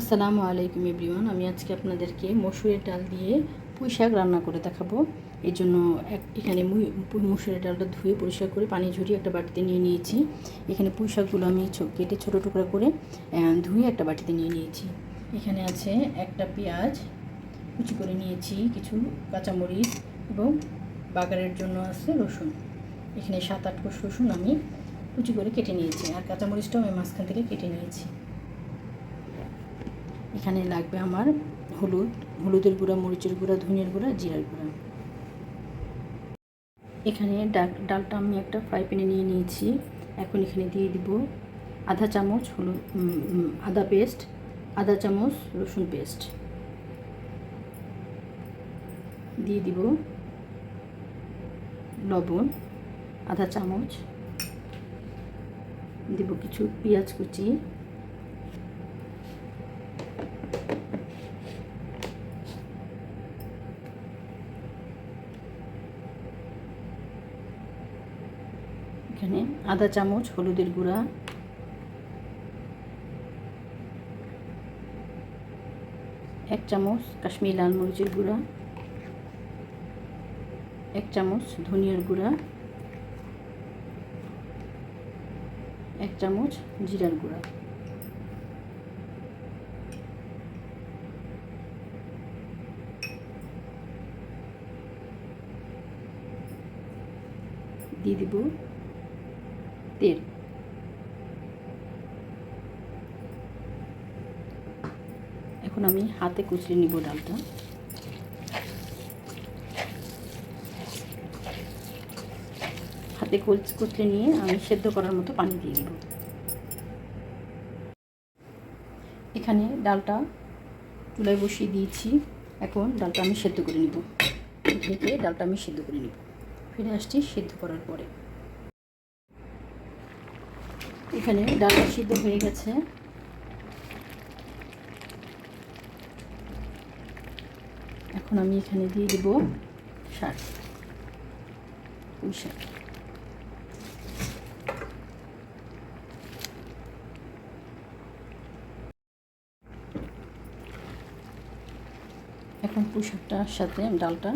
আসসালামু আলাইকুম এভরিওয়ান, আমি আজকে আপনাদেরকে মসুরের ডাল দিয়ে পুঁই শাক রান্না করে দেখাবো। এই জন্য এক, এখানে মসুরের ডালটা ধুয়ে পরিষ্কার করে পানি ঝরিয়ে একটা বাটিতে নিয়ে নিয়েছি। এখানে পুঁই শাকগুলো আমি কেটে ছোটো টুকরা করে ধুয়ে একটা বাটিতে নিয়ে নিয়েছি। এখানে আছে একটা পেঁয়াজ, কুচি করে নিয়েছি কিছু কাঁচামরিচ এবং বাগারের জন্য আছে রসুন। এখানে সাত, আট কোষ রসুন আমি কুচি করে কেটে নিয়েছি আর কাঁচামরিচটাও আমি মাঝখান থেকে কেটে নিয়েছি। এখানে লাগবে আমার হলুদ, হলুদের গুঁড়া, মরিচের গুঁড়া, ধনিয়ার গুঁড়া, জিরার গুঁড়া। এখানে ডাল- ডালটা আমি একটা ফ্রাই প্যানে নিয়ে নিয়েছি। এখন এখানে দিয়ে দিব আধা চামচ হলুদ আদা পেস্ট, আধা চামচ রসুন পেস্ট। দিয়ে দিব লবণ, আধা চামচ। দিব কিছু পেঁয়াজ কুচি। এখানে। আধা চামচ, হলুদের গুঁড়া। এক চামচ কাশ্মীরি লাল মরিচের গুঁড়া। এক চামচ ধনিয়ার গুঁড়া। এক চামচ জিরার গুঁড়া। দিয়ে দিব তেল এখন আমি হাতে কুচড়ে নিব ডালটা। হাতে কুচ কুচলে নিয়ে আমি সেদ্ধ করার মতো পানি দিয়ে দিব। এখানে ডালটা চুলায় বসিয়ে দিয়েছি। এখন ডালটা আমি সেদ্ধ করে নিব। ঢেকে ডালটা আমি সেদ্ধ করে নিব। ফিরে আসছি সেদ্ধ করার পরে। এখানে ডালটা সিদ্ধ হয়ে গেছে। এখন আমি এখানে দিয়ে দেব শাক। পুঁই শাক। এখন পুঁই শাকটার সাথে ডালটা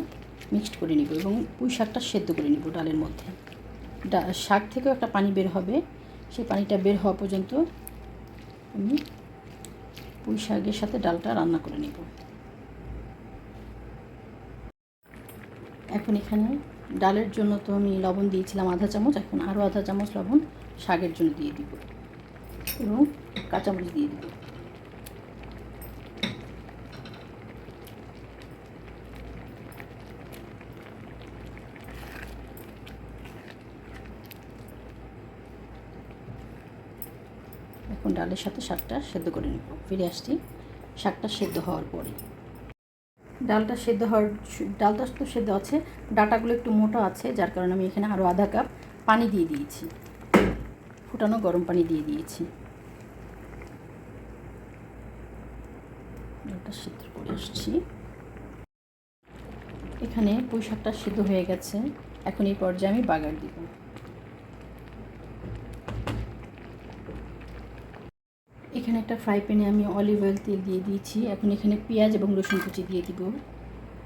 মিক্সড করে নিব এবং পুঁই শাকটা সেদ্ধ করে নিব ডালের মধ্যে। শাক থেকেও একটা পানি বের হবে। সেই পানিটা বের হওয়া পর্যন্ত আমি পুঁই শাকের সাথে ডালটা রান্না করে নেব। এখন এখানে ডালের জন্য তো আমি লবণ দিয়েছিলাম আধা চামচ, এখন আরও আধা চামচ লবণ শাকের জন্য দিয়ে দিব এবং কাঁচামরিচ দিয়ে দিব। এখন ডালের সাথে শাকটা সেদ্ধ করে নেব। ফিরে আসছি শাকটা সেদ্ধ হওয়ার পরে। ডালটা সেদ্ধ হওয়ার ডালটা তো সেদ্ধ আছে, ডাটাগুলো একটু মোটা আছে, যার কারণে আমি এখানে আরও আধা কাপ পানি দিয়ে দিয়েছি। ফুটানো গরম পানি দিয়ে দিয়েছি। ডালটা সেদ্ধ করে আসছি। এখানে পুঁই শাকটা সিদ্ধ হয়ে গেছে। এখন এই পর্যায়ে আমি বাগার দিব। এখানে একটা ফ্রাই প্যানে আমি অলিভ অয়েল তেল দিয়ে দিয়েছি। এখন এখানে পেঁয়াজ এবং রসুন কুচি দিয়ে দিব।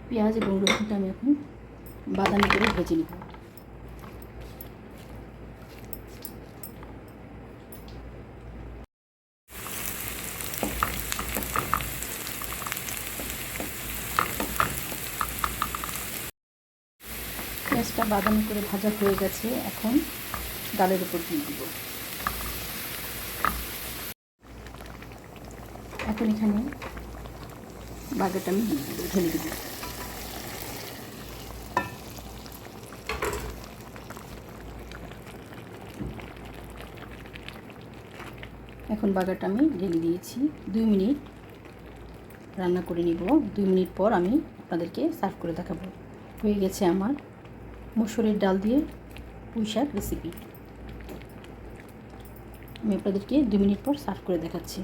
পেঁয়াজ এবং রসুনটা আমি এখন বাদামি করে ভেজে নেব। পেঁয়াজটা বাদামি করে ভাজা হয়ে গেছে। এখন ডালের উপর দিয়ে দিব। এখন এখানে বাগারটা আমি ঢেলে দেবো। এখন বাগারটা আমি ঢেলে দিয়েছি। দুই মিনিট রান্না করে নিব। দুই মিনিট পর আমি আপনাদেরকে সার্ভ করে দেখাবো। হয়ে গেছে আমার মসুরের ডাল দিয়ে পুঁই শাক রেসিপি আমি আপনাদেরকে দুই মিনিট পর সার্ভ করে দেখাচ্ছি।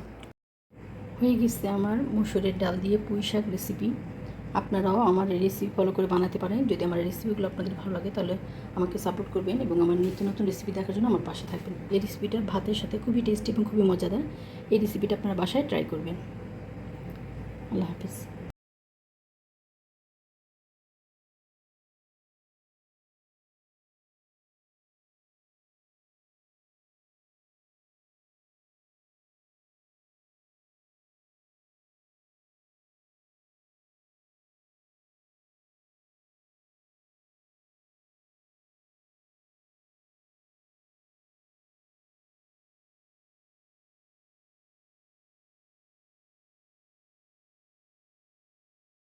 হয়ে গেছে আমার মুসুরের ডাল দিয়ে পুঁই শাক রেসিপি আপনারাও আমার রেসিপি ফলো করে বানাতে পারেন। যদি আমার রেসিপিগুলো আপনাদের ভালো লাগে, তাহলে আমাকে সাপোর্ট করবেন এবং আমার নিত্য নতুন রেসিপি দেখার জন্য আমার পাশে থাকবেন। এই রেসিপিটা ভাতের সাথে খুবই টেস্টি এবং খুবই মজাদার। এই রেসিপিটা আপনারা বাসায় ট্রাই করবেন। আল্লাহ হাফিজ।